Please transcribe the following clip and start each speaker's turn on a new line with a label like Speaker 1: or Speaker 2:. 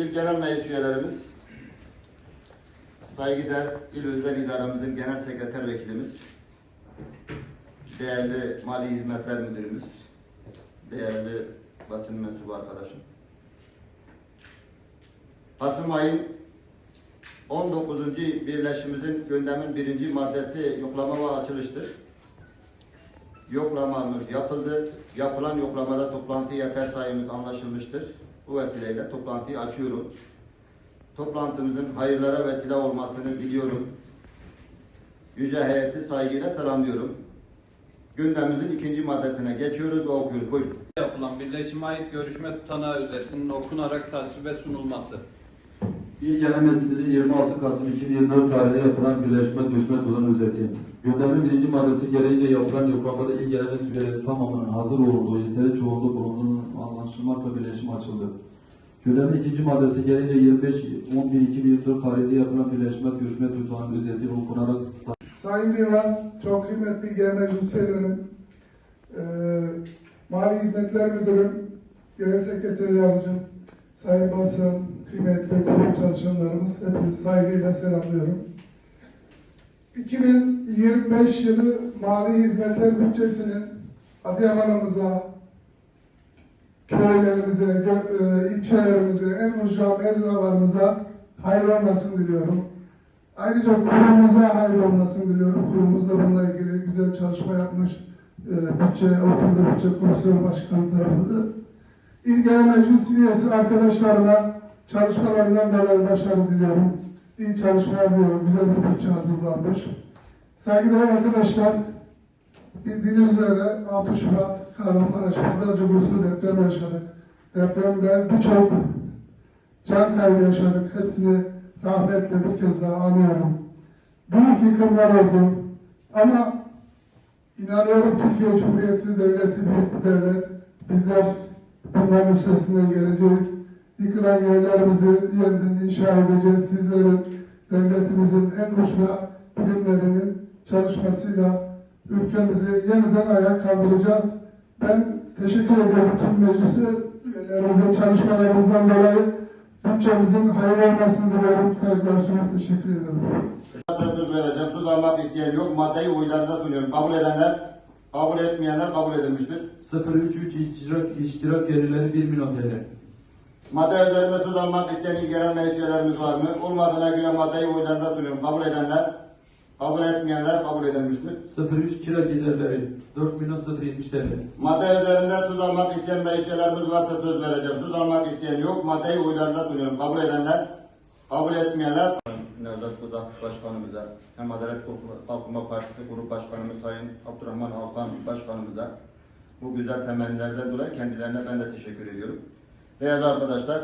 Speaker 1: İl Genel Meclis üyelerimiz, saygıdeğer İl Özel İdaramızın Genel Sekreter Vekilimiz, değerli Mali Hizmetler Müdürümüz, değerli basın mensubu arkadaşım. Kasım ayın 19. birleşimizin gündemin birinci maddesi yoklama ve açılıştır. Yoklamamız yapıldı. Yapılan yoklamada toplantı yeter sayımız anlaşılmıştır. Bu vesileyle toplantıyı açıyorum. Toplantımızın hayırlara vesile olmasını diliyorum. Yüce heyeti saygıyla selamlıyorum. Gündemimizin ikinci maddesine geçiyoruz ve okuyoruz. Buyurun.
Speaker 2: yapılan birleşime ait görüşme tutanağı özetinin okunarak tasvibe sunulması.
Speaker 3: İl Genel Meclisimizin 26 Kasım 2024 tarihinde yapılan birleşme görüşme turunun özeti. Gündemin birinci maddesi gereğince yapılan yoklamada il genel meclis üyeleri tamamının hazır olduğu, yeteri çoğunluğu bulunduğunun anlaşılmakla birleşim açıldı. Gündemin ikinci maddesi gereğince 25-11-2024 tarihinde yapılan birleşme görüşme tutanın özeti okunarak
Speaker 4: Sayın Divan, çok kıymetli genel üyelerim, eee, Mali Hizmetler Müdürüm, Genel Sekreteri Yardımcım, Sayın Basın, kıymetli kurum çalışanlarımız, hepinizi saygıyla selamlıyorum. 2025 yılı Mali Hizmetler Bütçesinin Adıyaman'ımıza, köylerimize, eee, ilçelerimize, en ucra mezralarımıza hayırlı olmasını diliyorum. Ayrıca kurumumuza hayırlı olmasını diliyorum. Kurumumuz da bununla ilgili güzel çalışma yapmış. Ee, bütçe, okulda bütçe komisyonu başkanı tarafında. İl Genel Meclis üyesi arkadaşlarıma çalışmalarından dolayı başarı diliyorum. İyi çalışmalar diliyorum. Güzel bir bütçe hazırlanmış. Saygıdeğer arkadaşlar, bildiğiniz üzere 6 Şubat Kahramanmaraş Pazarcı Bursu deprem yaşadık. Depremde birçok can kaybı yaşadık. Hepsini rahmetle bir kez daha anıyorum. Büyük yıkımlar oldu. Ama inanıyorum Türkiye Cumhuriyeti Devleti büyük bir devlet. Bizler bunların üstesinden geleceğiz. Yıkılan yerlerimizi yeniden inşa edeceğiz. Sizlerin, devletimizin en uçma birimlerinin çalışmasıyla ülkemizi yeniden ayağa kaldıracağız. Ben teşekkür ediyorum tüm meclisi üyelerimize çalışmalarınızdan dolayı. Bütçemizin hayırlı olmasını diliyorum. Saygılar sunup teşekkür ederim.
Speaker 1: Size söz vereceğim. Söz almak isteyen yok. Maddeyi oylarınıza sunuyorum. Kabul edenler, kabul etmeyenler kabul edilmiştir.
Speaker 3: 033 iştirak, iştirak gelirleri 1 milyon TL.
Speaker 1: Madde üzerinde söz almak isteyen il genel meclis üyelerimiz var mı? Olmadığına göre maddeyi oylarınıza sunuyorum. Kabul edenler, kabul etmeyenler kabul edilmiştir.
Speaker 3: 03 kira gelirleri 4 milyon 070 TL.
Speaker 1: Madde üzerinde söz almak isteyen meclis üyelerimiz varsa söz vereceğim. Söz almak isteyen yok. Maddeyi oylarınıza sunuyorum. Kabul edenler, kabul etmeyenler. Nevzat Kuzak Başkanımıza, hem Adalet Kalkınma Partisi Grup Başkanımız Sayın Abdurrahman Alkan Başkanımıza bu güzel temennilerden dolayı kendilerine ben de teşekkür ediyorum. Değerli arkadaşlar,